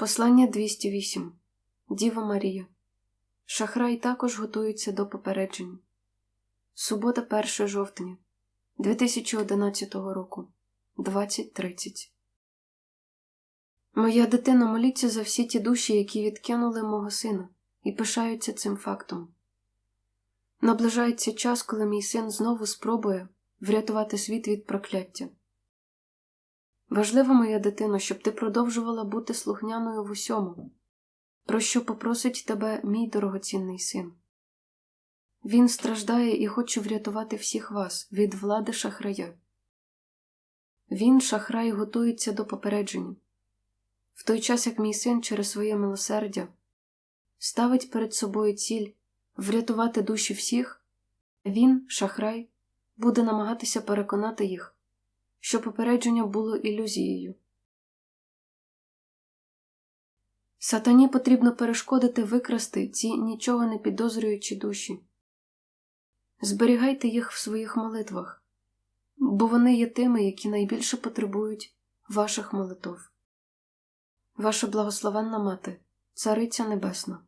Послання 208 Діва Марія. Шахрай також готується до попередження. Субота 1 жовтня 2011 року 20.30 Моя дитина моліться за всі ті душі, які відкинули мого сина, і пишаються цим фактом. Наближається час, коли мій син знову спробує врятувати світ від прокляття. Важливо, моя дитино, щоб ти продовжувала бути слухняною в усьому, про що попросить тебе мій дорогоцінний син. Він страждає і хоче врятувати всіх вас від влади шахрая. Він, шахрай, готується до попередження. В той час, як мій син через своє милосердя ставить перед собою ціль врятувати душі всіх, він, шахрай, буде намагатися переконати їх, що попередження було ілюзією. Сатані потрібно перешкодити викрасти ці нічого не підозрюючі душі. Зберігайте їх в своїх молитвах, бо вони є тими, які найбільше потребують ваших молитв. Ваша благословенна мати, Цариця Небесна.